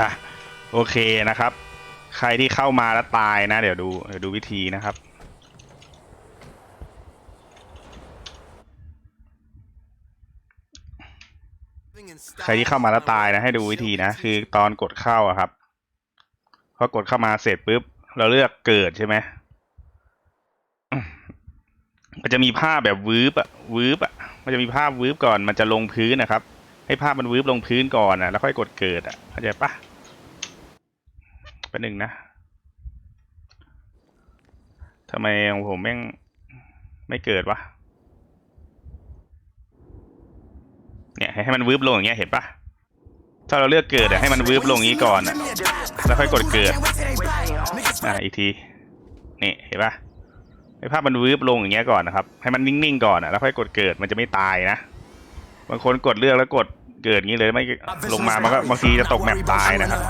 อะโอเคนะครับ ใครที่เข้ามาแล้วตายนะ เดี๋ยวดูเดี๋ยวดูวิธีนะครับ ใครที่เข้ามาแล้วตายนะ ให้ดูวิธีนะ คือตอนกดเข้าอะครับพอกดเข้ามาเสร็จปุ๊บ เราเลือกเกิดใช่ไหมมันจะมีภาพแบบวืบอะวืบอะมันจะมีภาพวืบก่อนมันจะลงพื้นนะครับ ให้ภาพมันวืบลงพื้นก่อนนะแล้วค่อยกดเกิดอะเข้าใจปะ ป็นหนึ่งนะทำไมของผมแม่งไม่เกิดวะ เนี่ยให้มันวืบลงอย่างเงี้ยเห็นปะถ้าเราเลือกเกิดอะให้มันวืบลงอย่างงี้ก่อนอะแล้วค่อยกดเกิด อ่าอีกที นี่เห็นปะให้ภาพมันวืบลงอย่างเงี้ยก่อนนะครับ ให้มันนิ่งๆก่อนอะแล้วค่อยกดเกิดมันจะไม่ตายนะ บางคนกดเลือกแล้วกด เกิดงงี้เลยไม่ลงมามันก็บางทีจะตกแมปตายนะครับ